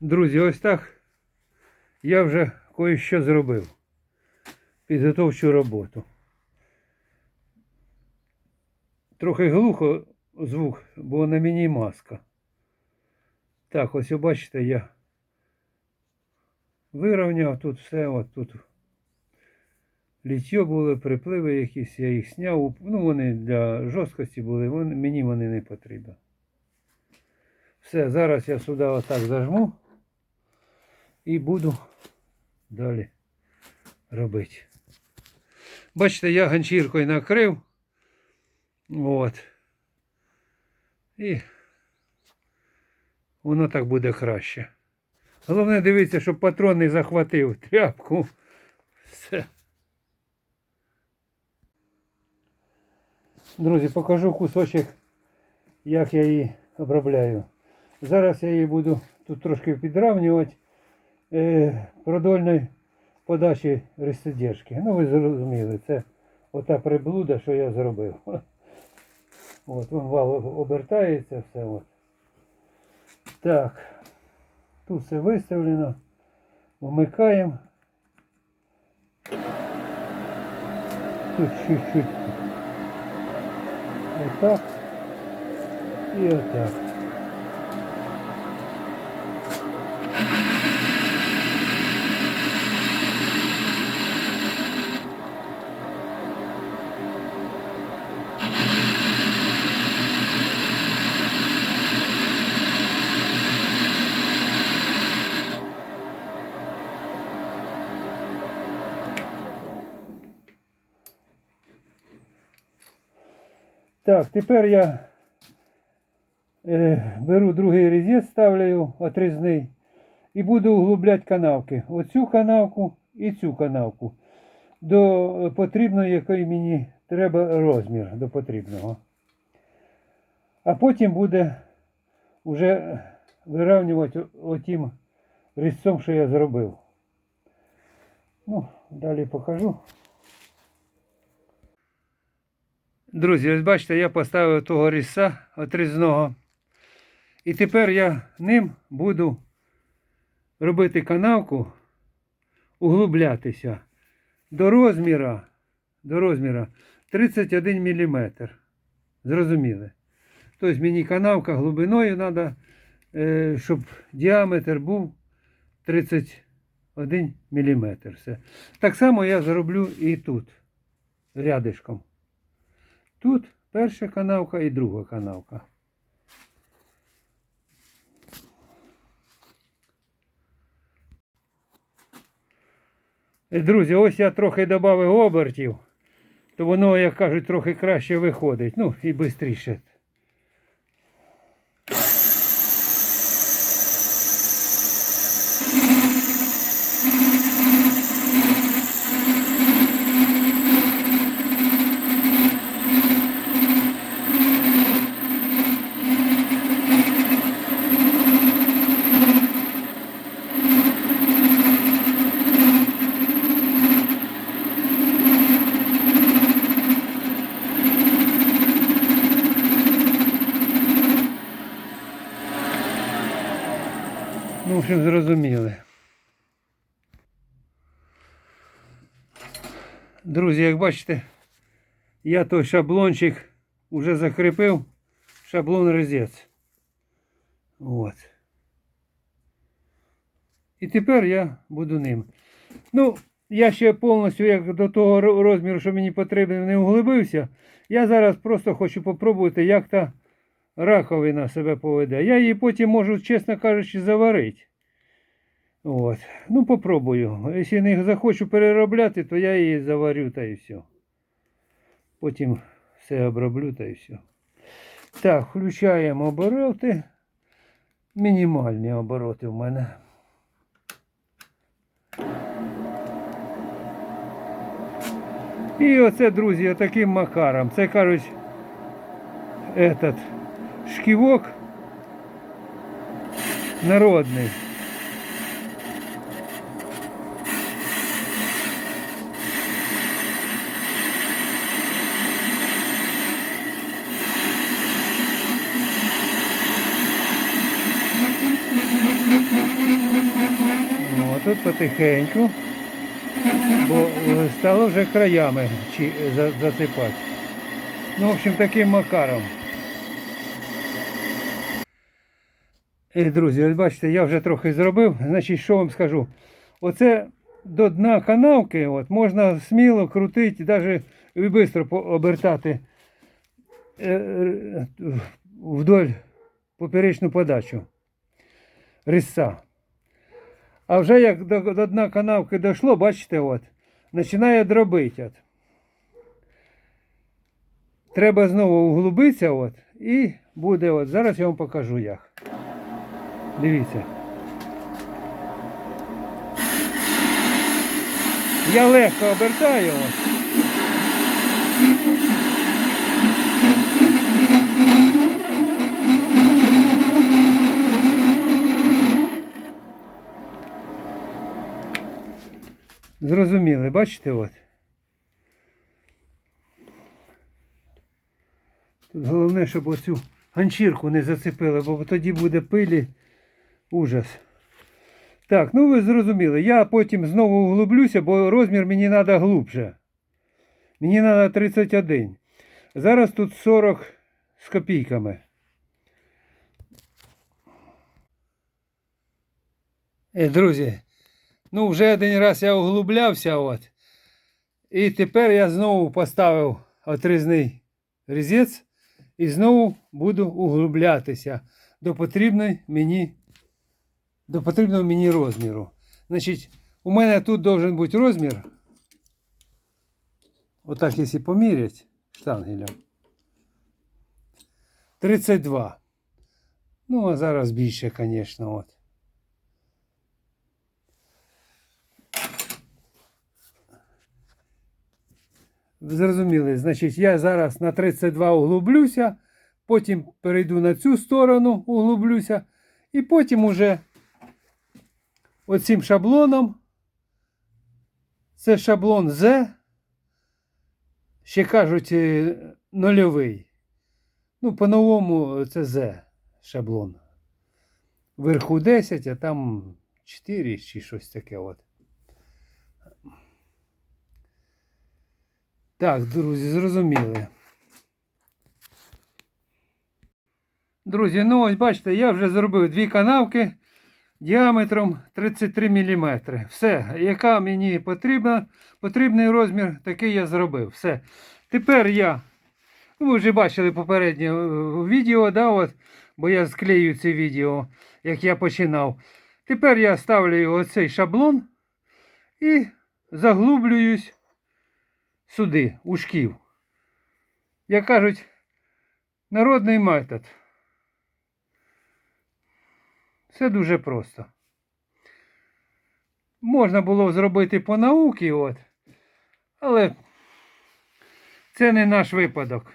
Друзі, ось так я вже кое-що зробив. Підготовчу роботу. Трохи глухо звук, бо на мені маска. Так, ось ви бачите, я вирівняв тут все, от тут ліття були, припливи якісь, я їх зняв. Ну, вони для жорсткості були, вони, мені вони не потрібні. Все, зараз я сюди отак зажму і буду далі робити. Бачите, я ганчіркою накрив. От. І воно так буде краще. Головне дивитися, щоб патрон не захватив тряпку. Все. Друзі, покажу кусочок, як я її обробляю. Зараз я її буду тут трошки підравнювати е, продольної подачі розсидержки. Ну, ви зрозуміли, це ота приблуда, що я зробив. От, вон вал обертається, все. От. Так, тут все виставлено. Вмикаємо. Тут чуть-чуть. Отак. І отак. Так, тепер я е, беру другий резець, ставлю отрізний і буду углубляти канавки. Оцю канавку і цю канавку. До е, потрібної, якої мені треба розмір до потрібного. А потім буде вже вирівнювати отім різцом, що я зробив. Ну, далі покажу. Друзі, ось бачите, я поставив того різця отрізного. І тепер я ним буду робити канавку, углублятися до розміра, до розміра 31 мм. Зрозуміли? Тобто мені канавка глибиною треба, щоб діаметр був 31 мм. Так само я зроблю і тут, рядишком. Тут перша канавка і друга канавка. Е, Друзі, ось я трохи додав обертів, то воно, як кажуть, трохи краще виходить. Ну і швидше. Ну, в общем, зрозуміли. Друзі, як бачите, я той шаблончик вже закріпив, шаблон резець. От. І тепер я буду ним. Ну, я ще повністю як до того розміру, що мені потрібно, не углибився. Я зараз просто хочу попробувати, як та раковина себе поведе. Я її потім можу, чесно кажучи, заварити. От. Ну, попробую. Якщо не захочу переробляти, то я її заварю та і все. Потім все оброблю та і все. Так, включаємо обороти. Мінімальні обороти в мене. І оце, друзі, таким макаром. Це кажуть, этот шківок народний. тут потихеньку, бо е, стало вже краями за- засипати. Ну, в общем, таким макаром. Друзі, ось бачите, я вже трохи зробив. Значить, що вам скажу? Оце до дна канавки от, можна сміло крутити, навіть швидко обертати е, е, вдоль поперечну подачу. Різця. А вже як до, до дна канавки дійшло, бачите, от, починає дробити. От. Треба знову углубитися, от, і буде, от, зараз я вам покажу як. Дивіться. Я легко обертаю. От. Зрозуміли, бачите от? Тут головне, щоб оцю ганчірку не зацепили, бо тоді буде пилі ужас. Так, ну ви зрозуміли. Я потім знову углублюся, бо розмір мені треба глубже. Мені треба 31. Зараз тут 40 з копійками. Е, друзі, ну вже один раз я углублявся, от. І тепер я знову поставив отрізний різець і знову буду углублятися до потрібної мені до потрібного мені розміру. Значить, у мене тут должен бути розмір. Отак, якщо поміряти штангелем. 32. Ну, а зараз більше, звісно, от. Зрозуміли, значить, я зараз на 32 углублюся, потім перейду на цю сторону, углублюся, і потім уже оцим шаблоном. Це шаблон Z. Ще кажуть е, нульовий. Ну, по-новому це Z шаблон. Вверху 10, а там 4 чи щось таке от. Так, друзі, зрозуміли. Друзі, ну ось бачите, я вже зробив дві канавки діаметром 33 мм. Все, яка мені потрібна, потрібний розмір, такий я зробив. Все. Тепер я, ну, ви вже бачили попереднє е, відео, да, от, бо я склею це відео, як я починав. Тепер я ставлю оцей шаблон і заглублююсь сюди, у шків. Як кажуть, народний метод. Все дуже просто. Можна було зробити по науці, от, але це не наш випадок.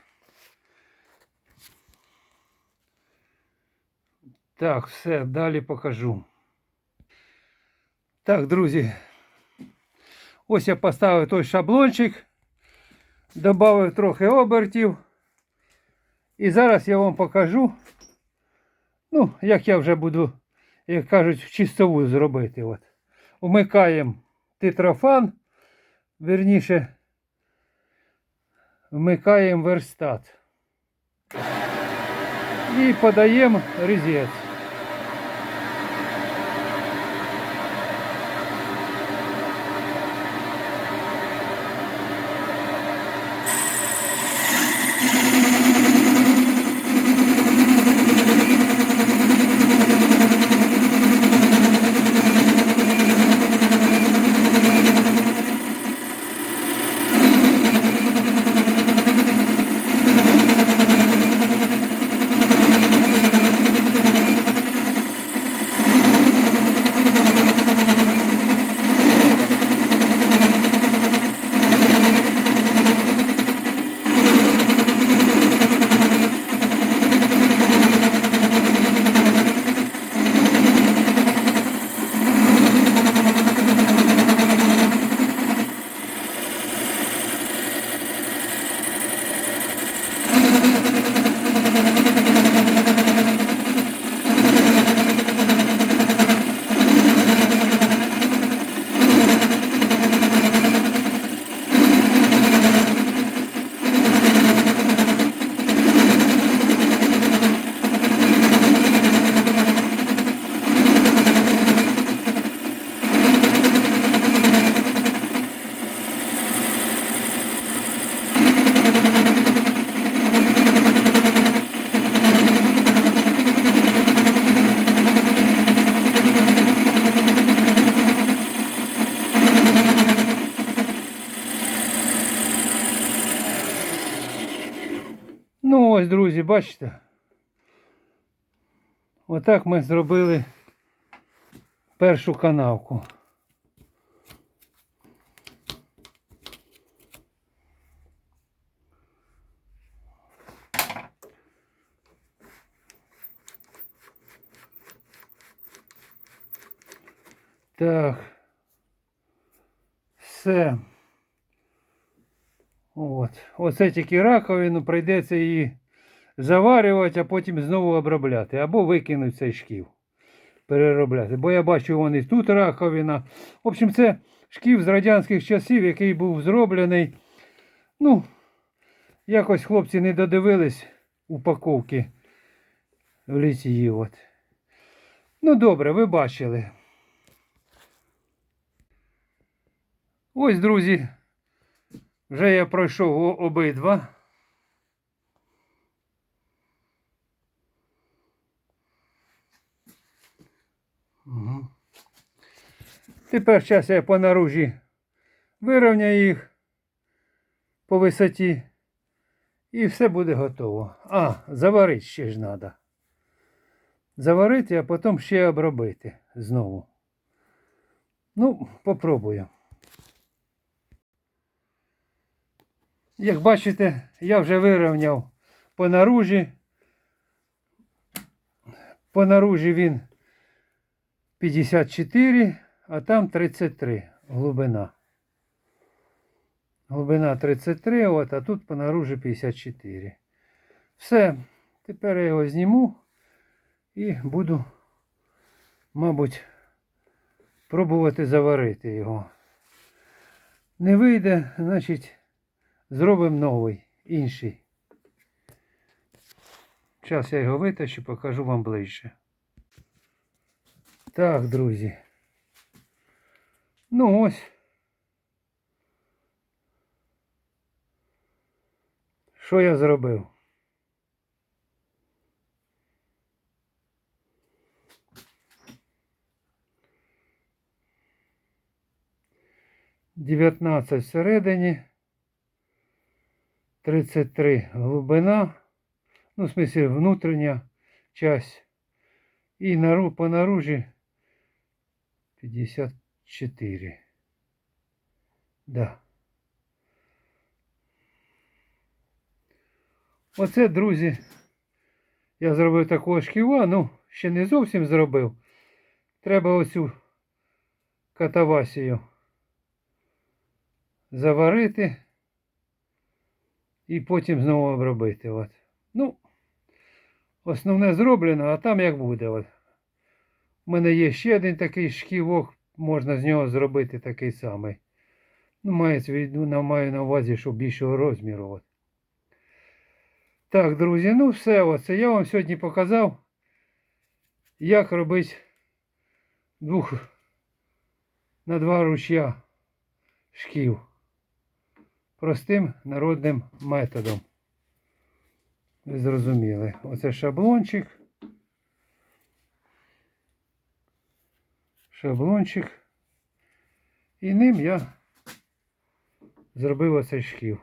Так, все, далі покажу. Так, друзі. Ось я поставив той шаблончик, додав трохи обертів. І зараз я вам покажу, ну, як я вже буду, як кажуть, чистову зробити. От. Вмикаємо титрофан, верніше, вмикаємо верстат. І подаємо резець. Друзі, бачите? Отак ми зробили першу канавку. Так. Все. От. Оце тільки раковину, прийдеться її заварювати, а потім знову обробляти. Або викинути цей шків. Переробляти. Бо я бачу, вон і тут раковина. В общем, це шків з радянських часів, який був зроблений. Ну, якось хлопці не додивились упаковки в літії. От. Ну, добре, ви бачили. Ось, друзі, вже я пройшов обидва. Тепер зараз я по наружі вирівняю їх по висоті. І все буде готово. А, заварити ще ж треба. Заварити, а потім ще обробити знову. Ну, попробую. Як бачите, я вже вирівняв по наружі. По наружі він 54, а там 33 глибина. Глибина 33, от, а тут по наружі 54. Все, тепер я його зніму і буду, мабуть, пробувати заварити його. Не вийде, значить. Зробимо новий, інший. Зараз я його витащу, покажу вам ближче. Так, друзі. Ну ось. Що я зробив? Дев'ятнадцять всередині. 33 глибина, ну, в смысле, внутренняя часть. И нару, по наружі 54. Да. Оце, друзі, я зробив такого шківа, ну, ще не зовсім зробив. Треба оцю катавасію заварити і потім знову обробити. От. Ну, основне зроблено, а там як буде. От. У мене є ще один такий шківок, можна з нього зробити такий самий. Ну, маю на увазі, що більшого розміру. От. Так, друзі, ну все, оце я вам сьогодні показав, як робити двох на два ручя шків простим народним методом. Ви зрозуміли. Оце шаблончик. Шаблончик. І ним я зробив оцей шків.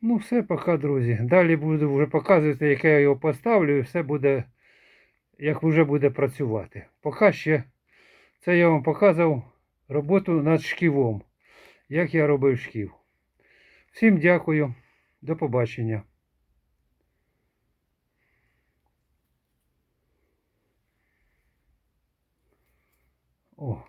Ну, все, пока, друзі. Далі буду вже показувати, як я його поставлю, і все буде, як вже буде працювати. Поки ще це я вам показав роботу над шківом. Як я робив шків. Всім дякую. До побачення. О.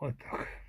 Отак.